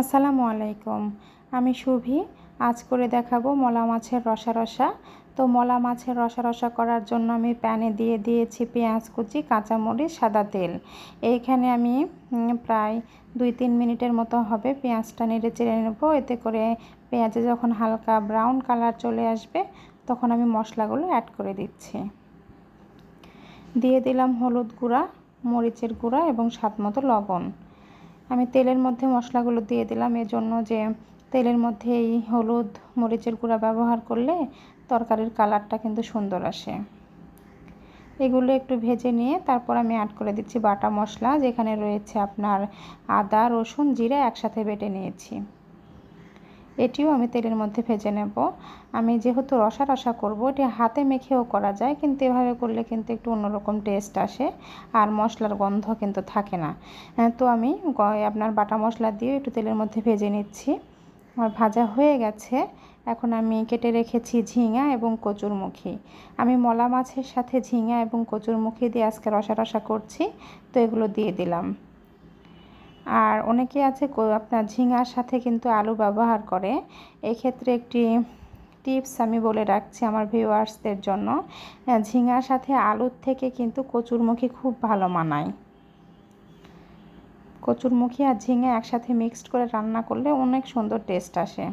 আসসালামু আলাইকুম। আমি শুভি। আজ করে দেখাবো মলা মাছের রসা রসা। তো মলা মাছের রসা রসা করার জন্য আমি প্যানে দিয়ে দিয়েছি পেঁয়াজ কুচি, কাঁচামরিচ, সাদা তেল। এইখানে আমি প্রায় দুই তিন মিনিটের মতো হবে পেঁয়াজটা নেড়ে চেড়ে নেব। এতে করে পেঁয়াজে যখন হালকা ব্রাউন কালার চলে আসবে, তখন আমি মশলাগুলো অ্যাড করে দিচ্ছি। দিয়ে দিলাম হলুদ গুঁড়া, মরিচের গুঁড়া এবং স্বাদ মতো লবণ। আমি তেলের মধ্যে মশলাগুলো দিয়ে দিলাম। এজন্য যে তেলের মধ্যে এই হলুদ মরিচের গুঁড়া ব্যবহার করলে তরকারির কালারটা কিন্তু সুন্দর আসে। এগুলো একটু ভেজে নিয়ে তারপর আমি অ্যাড করে দিচ্ছি বাটা মশলা, যেখানে রয়েছে আপনার আদা, রসুন, জিরা একসাথে বেটে নিয়েছি। এটিও আমি তেলের মধ্যে ভেজে নেব। আমি যেহেতু রসা রসা করব, এটি হাতে মেখেও করা যায়, কিন্তু এভাবে করলে কিন্তু একটু অন্যরকম টেস্ট আসে আর মশলার গন্ধ কিন্তু থাকে না। তো আমি আপনার বাটা মশলা দিয়ে একটু তেলের মধ্যে ভেজে নিচ্ছি। আমার ভাজা হয়ে গেছে। এখন আমি কেটে রেখেছি ঝিঙা এবং কচুরমুখী। আমি মলা মাছের সাথে ঝিঙা এবং কচুরমুখী দিয়ে আজকে রসা রসা করছি, তো এগুলো দিয়ে দিলাম। আর অনেকে আছে আপনার ঝিঙার সাথে কিন্তু আলু ব্যবহার করে। এক্ষেত্রে একটি টিপস আমি বলে রাখছি আমার ভিউয়ার্সদের জন্য। ঝিঙার সাথে আলুর থেকে কিন্তু কচুরমুখী খুব ভালো মানায়। কচুরমুখী আর ঝিঙে একসাথে মিক্সড করে রান্না করলে অনেক সুন্দর টেস্ট আসে।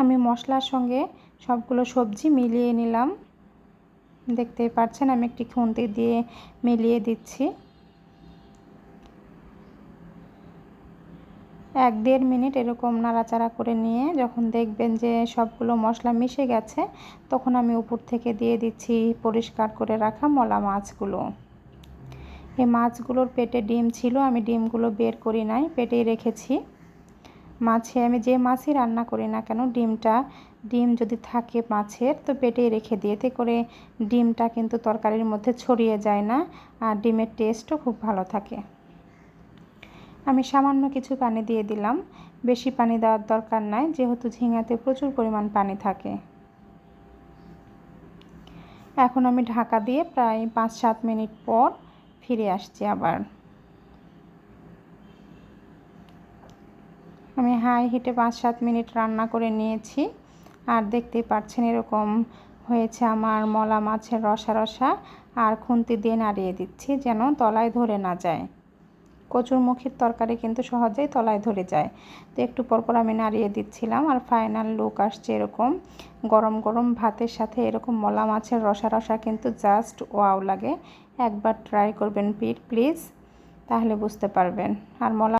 আমি মশলার সঙ্গে সবগুলো সবজি মিলিয়ে নিলাম। দেখতেই পাচ্ছেন আমি একটি খুন্তি দিয়ে মিলিয়ে দিচ্ছি। এক দেড় মিনিট এরকম নাড়াচাড়া করে নিয়ে যখন দেখবেন যে সবগুলো মশলা মিশে গেছে, তখন আমি উপর থেকে দিয়ে দিচ্ছি পরিষ্কার করে রাখা মলা মাছগুলো। এই মাছগুলোর পেটে ডিম ছিল, আমি ডিমগুলো বের করি নাই, পেটেই রেখেছি। মাছে আমি যে মাছই রান্না করি না কেন, ডিমটা, ডিম যদি থাকে মাছের, তো পেটেই রেখে দিয়ে এতে করে ডিমটা কিন্তু তরকারির মধ্যে ছড়িয়ে যায় না, আর ডিমের টেস্টও খুব ভালো থাকে। আমি সামান্য কিছু পানি দিয়ে দিলাম। বেশি পানি দেওয়ার দরকার নাই, যেহেতু ঝিঙাতে প্রচুর পরিমাণ পানি থাকে। এখন আমি ঢাকা দিয়ে প্রায় পাঁচ সাত মিনিট পর ফিরে আসছি আবার। আমি হাই হিটে পাঁচ সাত মিনিট রান্না করে নিয়েছি। আর দেখতেই পাচ্ছেন এরকম হয়েছে আমার মলা মাছের রসা রসা আর খুন্তি দিয়ে নাড়িয়ে দিচ্ছি যেন তলায় ধরে না যায়। কচুরমুখীর তরকারি কিন্তু সহজেই তলায় ধরে যায়। তো একটু পরপর আমি নাড়িয়ে দিচ্ছিলাম আর ফাইনাল লুক আসছে এরকম। গরম গরম ভাতের সাথে এরকম মলা মাছের রসা রসা কিন্তু জাস্ট ওয়াও লাগে। একবার ট্রাই করবেন প্লিজ তাহলে বুঝতে পারবেন। আর মলা